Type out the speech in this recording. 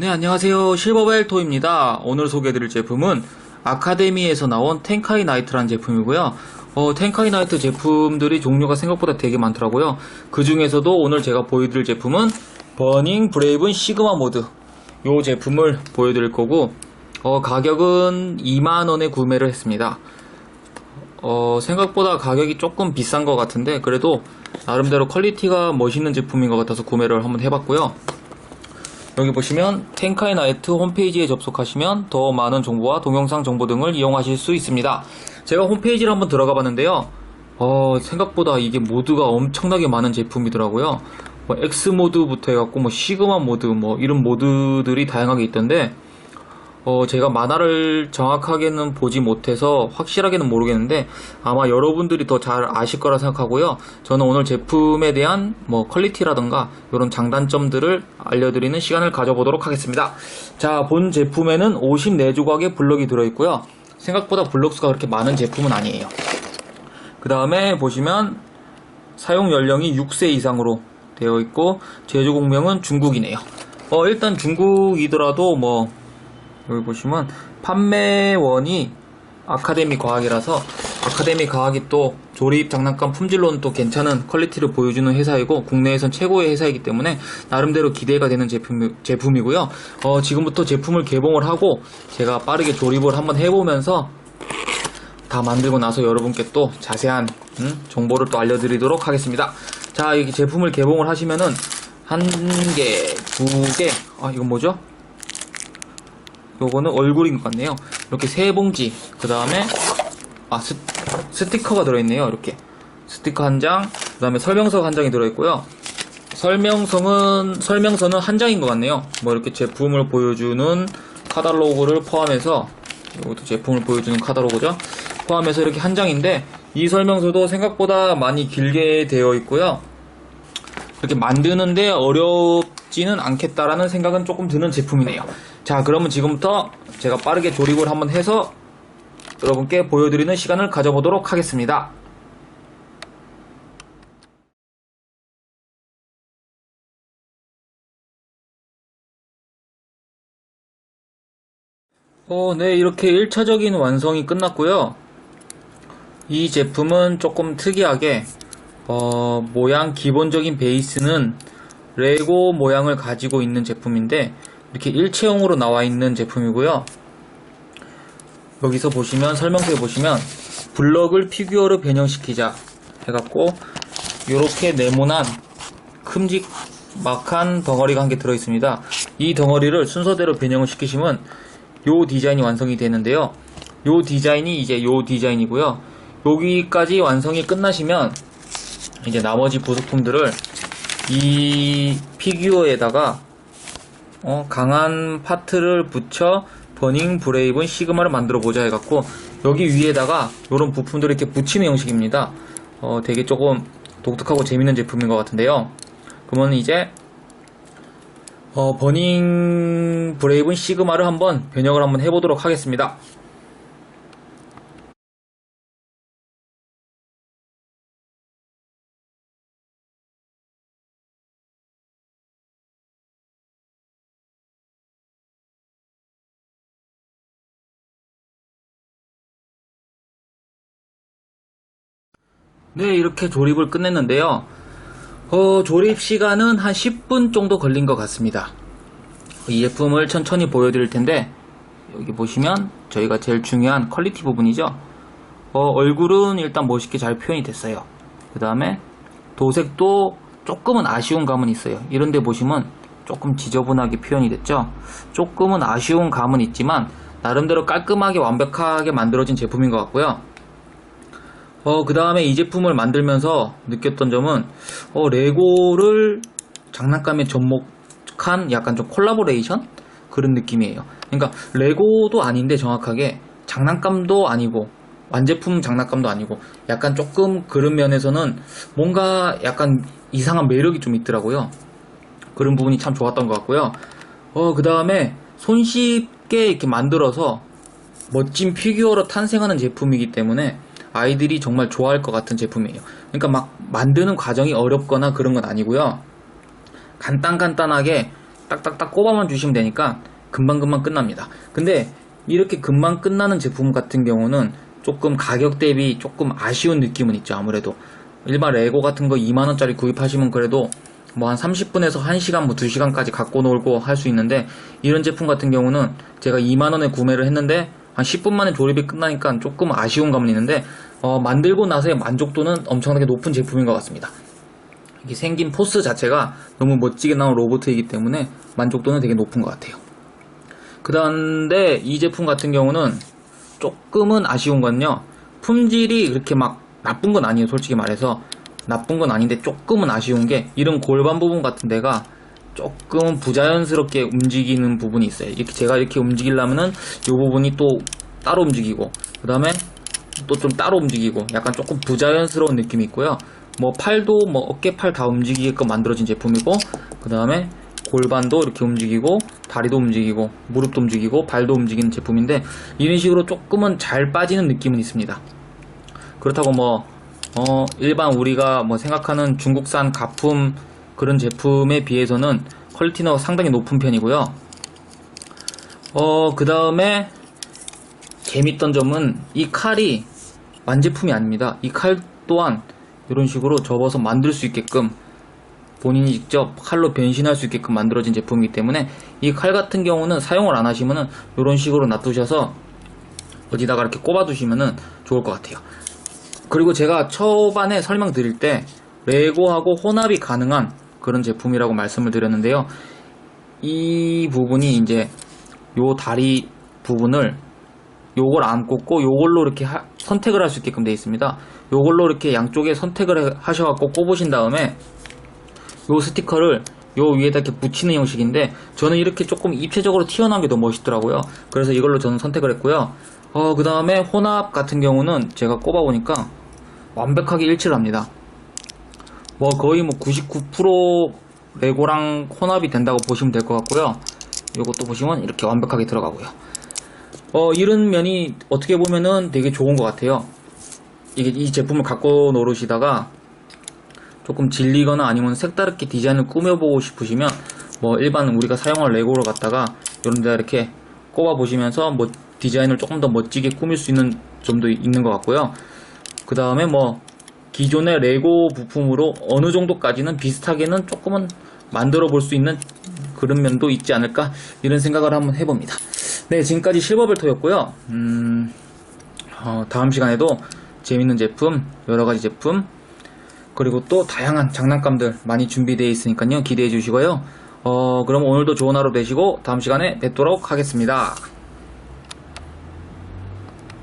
네, 안녕하세요. 실버벨토입니다. 오늘 소개해드릴 제품은 아카데미에서 나온 텐카이 나이트라는 제품이고요. 어, 텐카이 나이트 제품들이 종류가 생각보다 되게 많더라고요. 그 중에서도 오늘 제가 보여드릴 제품은 버닝 브레이븐 시그마 모드. 요 제품을 보여드릴 거고, 어, 가격은 2만원에 구매를 했습니다. 어, 생각보다 가격이 조금 비싼 것 같은데, 그래도 나름대로 퀄리티가 멋있는 제품인 것 같아서 구매를 한번 해봤고요. 여기 보시면 텐카이 나이트 홈페이지에 접속하시면 더 많은 정보와 동영상 정보 등을 이용하실 수 있습니다. 제가 홈페이지를 한번 들어가 봤는데요. 어, 생각보다 이게 모드가 엄청나게 많은 제품이더라고요. 뭐 X 모드부터 해갖고 뭐 시그마 모드 뭐 이런 모드들이 다양하게 있던데 어, 제가 만화를 정확하게는 보지 못해서 확실하게는 모르겠는데 아마 여러분들이 더 잘 아실 거라 생각하고요. 저는 오늘 제품에 대한 뭐 퀄리티라던가 이런 장단점들을 알려드리는 시간을 가져보도록 하겠습니다. 자, 본 제품에는 54조각의 블럭이 들어있고요. 생각보다 블럭 수가 그렇게 많은 제품은 아니에요. 그 다음에 보시면 사용 연령이 6세 이상으로 되어 있고 제조 공명은 중국이네요. 어, 일단 중국이더라도 뭐 여기 보시면 판매원이 아카데미 과학이라서 아카데미 과학이 또 조립 장난감 품질로는 또 괜찮은 퀄리티를 보여주는 회사이고 국내에선 최고의 회사이기 때문에 나름대로 기대가 되는 제품, 제품이고요. 어, 지금부터 제품을 개봉을 하고 제가 빠르게 조립을 한번 해보면서 다 만들고 나서 여러분께 또 자세한 음, 정보를 또 알려드리도록 하겠습니다. 자, 여기 제품을 개봉을 하시면은 한 개, 두 개, 아 이건 뭐죠? 요거는 얼굴인 것 같네요. 이렇게 세 봉지, 그 다음에 아 스, 스티커가 들어있네요. 이렇게 스티커 한 장, 그 다음에 설명서가 한 장이 들어있고요. 설명서는 설명서는 한 장인 것 같네요. 뭐 이렇게 제품을 보여주는 카탈로그를 포함해서 이것도 제품을 보여주는 카탈로그죠. 포함해서 이렇게 한 장인데 이 설명서도 생각보다 많이 길게 되어 있고요. 이렇게 만드는데 어렵지는 않겠다라는 생각은 조금 드는 제품이네요. 자, 그러면 지금부터 제가 빠르게 조립을 한번 해서 여러분께 보여드리는 시간을 가져보도록 하겠습니다. 어, 네, 이렇게 1차적인 완성이 끝났고요. 이 제품은 조금 특이하게 어, 모양 기본적인 베이스는 레고 모양을 가지고 있는 제품인데 이렇게 일체형으로 나와 있는 제품이고요. 여기서 보시면 설명서에 보시면 블럭을 피규어로 변형시키자 해갖고 이렇게 네모난 큼직막한 덩어리가 한 개 들어있습니다. 이 덩어리를 순서대로 변형을 시키시면 요 디자인이 완성이 되는데요. 요 디자인이 이제 요 디자인이고요. 여기까지 완성이 끝나시면 이제 나머지 부속품들을 이 피규어에다가 어, 강한 파트를 붙여 버닝 브레이븐 시그마를 만들어 보자 해갖고 여기 위에다가 이런 부품들을 이렇게 붙이는 형식입니다. 어, 되게 조금 독특하고 재밌는 제품인 것 같은데요. 그러면 이제 어, 버닝 브레이븐 시그마를 한번 변형을 한번 해보도록 하겠습니다. 네, 이렇게 조립을 끝냈는데요. 어, 조립 시간은 한 10분 정도 걸린 것 같습니다. 이 제품을 천천히 보여드릴 텐데, 여기 보시면 저희가 제일 중요한 퀄리티 부분이죠. 어, 얼굴은 일단 멋있게 잘 표현이 됐어요. 그 다음에 도색도 조금은 아쉬운 감은 있어요. 이런데 보시면 조금 지저분하게 표현이 됐죠. 조금은 아쉬운 감은 있지만 나름대로 깔끔하게 완벽하게 만들어진 제품인 것 같고요. 어, 그 다음에 이 제품을 만들면서 느꼈던 점은, 어, 레고를 장난감에 접목한 약간 좀 콜라보레이션? 그런 느낌이에요. 그러니까, 레고도 아닌데 정확하게, 장난감도 아니고, 완제품 장난감도 아니고, 약간 조금 그런 면에서는 뭔가 약간 이상한 매력이 좀 있더라고요. 그런 부분이 참 좋았던 것 같고요. 어, 그 다음에 손쉽게 이렇게 만들어서 멋진 피규어로 탄생하는 제품이기 때문에 아이들이 정말 좋아할 것 같은 제품이에요. 그러니까 막 만드는 과정이 어렵거나 그런 건 아니고요. 간단간단하게 딱딱딱 꼽아만 주시면 되니까 금방금방 끝납니다. 근데 이렇게 금방 끝나는 제품 같은 경우는 조금 가격 대비 조금 아쉬운 느낌은 있죠. 아무래도 일반 레고 같은 거 2만원짜리 구입하시면 그래도 뭐 한 30분에서 1시간 뭐 2시간까지 갖고 놀고 할 수 있는데 이런 제품 같은 경우는 제가 2만원에 구매를 했는데 한 10분 만에 조립이 끝나니까 조금 아쉬운 감은 있는데 어, 만들고 나서의 만족도는 엄청나게 높은 제품인 것 같습니다. 이게 생긴 포스 자체가 너무 멋지게 나온 로봇이기 때문에 만족도는 되게 높은 것 같아요. 그런데 이 제품 같은 경우는 조금은 아쉬운 건요. 품질이 그렇게 막 나쁜 건 아니에요. 솔직히 말해서 나쁜 건 아닌데 조금은 아쉬운 게 이런 골반 부분 같은 데가 조금 부자연스럽게 움직이는 부분이 있어요. 이렇게 제가 이렇게 움직이려면은 이 부분이 또 따로 움직이고 그 다음에 또 좀 따로 움직이고 약간 조금 부자연스러운 느낌이 있고요. 뭐 팔도 뭐 어깨 팔 다 움직이게끔 만들어진 제품이고 그 다음에 골반도 이렇게 움직이고 다리도 움직이고 무릎도 움직이고 발도 움직이는 제품인데 이런 식으로 조금은 잘 빠지는 느낌은 있습니다. 그렇다고 뭐 어, 일반 우리가 뭐 생각하는 중국산 가품 그런 제품에 비해서는 퀄리티는 상당히 높은 편이고요. 어, 그 다음에 재밌던 점은 이 칼이 완제품이 아닙니다. 이 칼 또한 이런 식으로 접어서 만들 수 있게끔 본인이 직접 칼로 변신할 수 있게끔 만들어진 제품이기 때문에 이 칼 같은 경우는 사용을 안 하시면은 이런 식으로 놔두셔서 어디다가 이렇게 꼽아 두시면은 좋을 것 같아요. 그리고 제가 초반에 설명드릴 때 레고하고 혼합이 가능한 그런 제품이라고 말씀을 드렸는데요. 이 부분이 이제 요 다리 부분을 요걸 안 꽂고 요걸로 이렇게 하- 선택을 할 수 있게끔 되어 있습니다. 요걸로 이렇게 양쪽에 선택을 해- 하셔갖고 꼽으신 다음에 요 스티커를 요 위에다 이렇게 붙이는 형식인데 저는 이렇게 조금 입체적으로 튀어나온 게 너무 멋있더라고요. 그래서 이걸로 저는 선택을 했고요. 어, 그 다음에 혼합 같은 경우는 제가 꼽아보니까 완벽하게 일치를 합니다. 뭐 거의 뭐 99% 레고랑 혼합이 된다고 보시면 될 것 같고요. 이것도 보시면 이렇게 완벽하게 들어가고요. 어, 이런 면이 어떻게 보면은 되게 좋은 것 같아요. 이게 이 제품을 갖고 노르시다가 조금 질리거나 아니면 색다르게 디자인을 꾸며보고 싶으시면 뭐 일반 우리가 사용할 레고를 갖다가 이런 데 이렇게 꼽아 보시면서 뭐 디자인을 조금 더 멋지게 꾸밀 수 있는 점도 있는 것 같고요. 그 다음에 뭐 기존의 레고 부품으로 어느 정도까지는 비슷하게는 조금은 만들어 볼 수 있는 그런 면도 있지 않을까 이런 생각을 한번 해봅니다. 네, 지금까지 실버벨토였고요. 음, 어, 다음 시간에도 재밌는 제품, 여러 가지 제품, 그리고 또 다양한 장난감들 많이 준비되어 있으니까요. 기대해 주시고요. 어, 그럼 오늘도 좋은 하루 되시고 다음 시간에 뵙도록 하겠습니다.